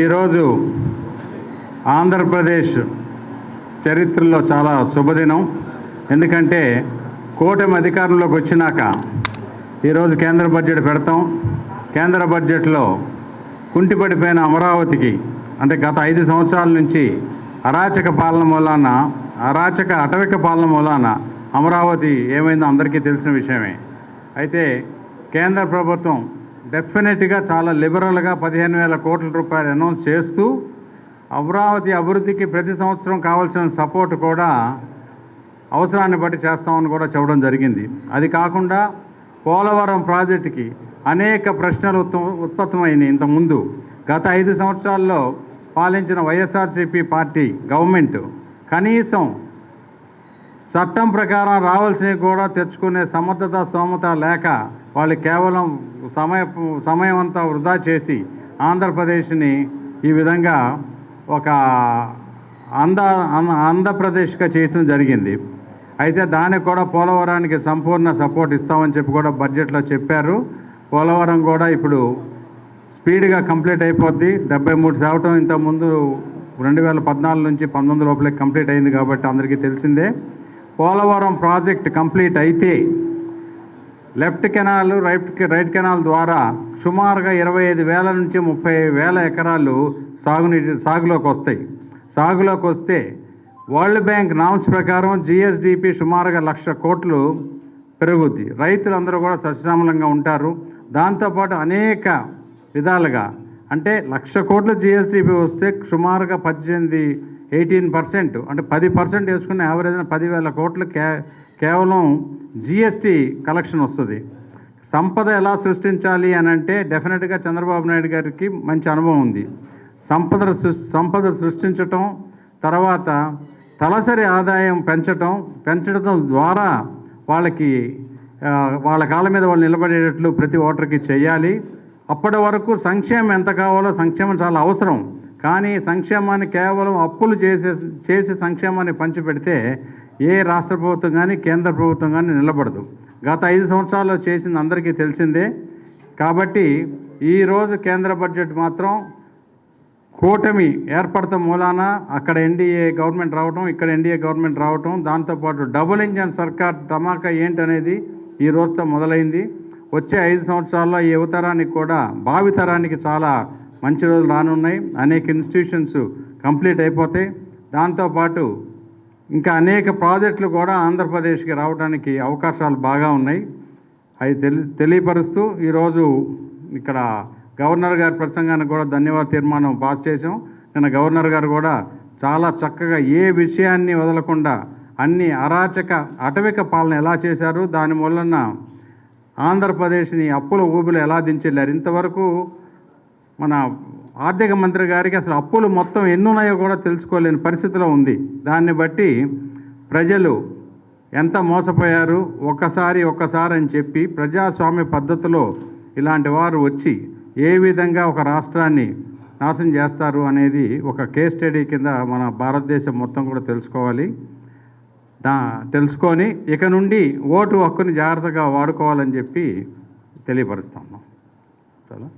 ఈరోజు ఆంధ్రప్రదేశ్ చరిత్రలో చాలా శుభదినం. ఎందుకంటే కూటమి అధికారంలోకి వచ్చినాక ఈరోజు కేంద్ర బడ్జెట్ పెడతాం. కేంద్ర బడ్జెట్లో కుంటిపడిపోయిన అమరావతికి అంటే గత ఐదు సంవత్సరాల నుంచి అరాచక పాలన మూలాన అరాచక అటవిక పాలన మూలాన అమరావతి ఏమైందో అందరికీ తెలిసిన విషయమే. అయితే కేంద్ర ప్రభుత్వం డెఫినెట్గా చాలా లిబరల్గా పదిహేను వేల కోట్ల రూపాయలు అనౌన్స్ చేస్తూ అమరావతి అభివృద్ధికి ప్రతి సంవత్సరం కావాల్సిన సపోర్ట్ కూడా అవసరాన్ని బట్టి చేస్తామని కూడా చెప్పడం జరిగింది. అది కాకుండా పోలవరం ప్రాజెక్టుకి అనేక ప్రశ్నలు ఉత్త- ఉత్పత్తమైనాయి ఇంతకుముందు. గత ఐదు సంవత్సరాల్లో పాలించిన వైఎస్ఆర్సీపీ పార్టీ గవర్నమెంట్ కనీసం చట్టం ప్రకారం రావాల్సినవి కూడా తెచ్చుకునే సమర్థత సోమత లేక వాళ్ళు కేవలం సమయ సమయం అంతా వృధా చేసి ఆంధ్రప్రదేశ్ని ఈ విధంగా ఒక అంద అం- ఆంధ్రప్రదేశ్గా చేయటం జరిగింది. అయితే దానికి కూడా పోలవరానికి సంపూర్ణ సపోర్ట్ ఇస్తామని చెప్పి కూడా బడ్జెట్లో చెప్పారు. పోలవరం కూడా ఇప్పుడు స్పీడ్గా కంప్లీట్ అయిపోద్ది. డెబ్బై మూడు శాతం ఇంతకుముందు రెండు వేల పద్నాలుగు నుంచి పంతొమ్మిది లోపలే కంప్లీట్ అయింది కాబట్టి అందరికీ తెలిసిందే. పోలవరం ప్రాజెక్ట్ కంప్లీట్ అయితే left canal right right canal ద్వారా సుమారుగా ఇరవై ఐదు వేల నుంచి ముప్పై వేల ఎకరాలు సాగునీటి సాగులోకి వస్తాయి. సాగులోకి వస్తే వరల్డ్ బ్యాంక్ నామ్స్ ప్రకారం జిఎస్డిపి సుమారుగా లక్ష కోట్లు పెరుగుద్ది. రైతులందరూ కూడా సస్యశ్యామలంగా ఉంటారు. దాంతోపాటు అనేక విధాలుగా అంటే లక్ష కోట్ల జిఎస్డిపి వస్తే సుమారుగా పద్దెనిమిది ఎయిటీన్ పర్సెంట్ అంటే పది పర్సెంట్ వేసుకున్న యావరేజ్ పదివేల కోట్లు కే కేవలం జిఎస్టీ కలెక్షన్ వస్తుంది. సంపద ఎలా సృష్టించాలి అని అంటే డెఫినెట్గా చంద్రబాబు నాయుడు గారికి మంచి అనుభవం ఉంది. సంపద సంపద సృష్టించటం తర్వాత తలసరి ఆదాయం పెంచటం పెంచడం ద్వారా వాళ్ళకి వాళ్ళ కాళ్ళ మీద వాళ్ళు నిలబడేటట్లు ప్రతి ఓటర్కి చేయాలి. అప్పటి వరకు సంక్షేమం ఎంత కావాలో సంక్షేమం చాలా అవసరం. కానీ సంక్షేమాన్ని కేవలం అప్పులు చేసే చేసి సంక్షేమాన్ని పంచిపెడితే ఏ రాష్ట్ర ప్రభుత్వం కానీ కేంద్ర ప్రభుత్వం కానీ నిలబడదు. గత ఐదు సంవత్సరాల్లో చేసింది అందరికీ తెలిసిందే. కాబట్టి ఈరోజు కేంద్ర బడ్జెట్ మాత్రం కూటమి ఏర్పడటం మూలాన అక్కడ ఎన్డీఏ గవర్నమెంట్ రావటం ఇక్కడ ఎన్డీఏ గవర్నమెంట్ రావటం దాంతోపాటు డబుల్ ఇంజన్ సర్కార్ ధమాకా ఏంటనేది ఈ రోజుతో మొదలైంది. వచ్చే ఐదు సంవత్సరాల్లో ఈ యువతరానికి కూడా భావితరానికి చాలా మంచి రోజులు రానున్నాయి. అనేక ఇన్స్టిట్యూషన్స్ కంప్లీట్ అయిపోతాయి. దాంతోపాటు ఇంకా అనేక ప్రాజెక్టులు కూడా ఆంధ్రప్రదేశ్కి రావడానికి అవకాశాలు బాగా ఉన్నాయి. అవి తెలి తెలియపరుస్తూ ఈరోజు ఇక్కడ గవర్నర్ గారి ప్రసంగానికి కూడా ధన్యవాద తీర్మానం పాస్ చేసాం నిన్న గవర్నర్ గారు కూడా చాలా చక్కగా ఏ విషయాన్ని వదలకుండా అన్ని అరాచక అటవిక పాలన ఎలా చేశారు దాని వలన ఆంధ్రప్రదేశ్ని అప్పుల ఊబిలో ఎలా దించెళ్ళారు ఇంతవరకు మన ఆర్థిక మంత్రి గారికి అసలు అప్పులు మొత్తం ఎన్ని ఉన్నాయో కూడా తెలుసుకోలేని పరిస్థితిలో ఉంది. దాన్ని బట్టి ప్రజలు ఎంత మోసపోయారు ఒక్కసారి ఒక్కసారి అని చెప్పి ప్రజాస్వామ్య పద్ధతిలో ఇలాంటి వారు వచ్చి ఏ విధంగా ఒక రాష్ట్రాన్ని నాశనం చేస్తారు అనేది ఒక కేస్ స్టడీ కింద మన భారతదేశం మొత్తం కూడా తెలుసుకోవాలి. దా తెలుసుకొని ఇక నుండి ఓటు హక్కుని జాగ్రత్తగా వాడుకోవాలని చెప్పి తెలియపరుస్తాను. చాలా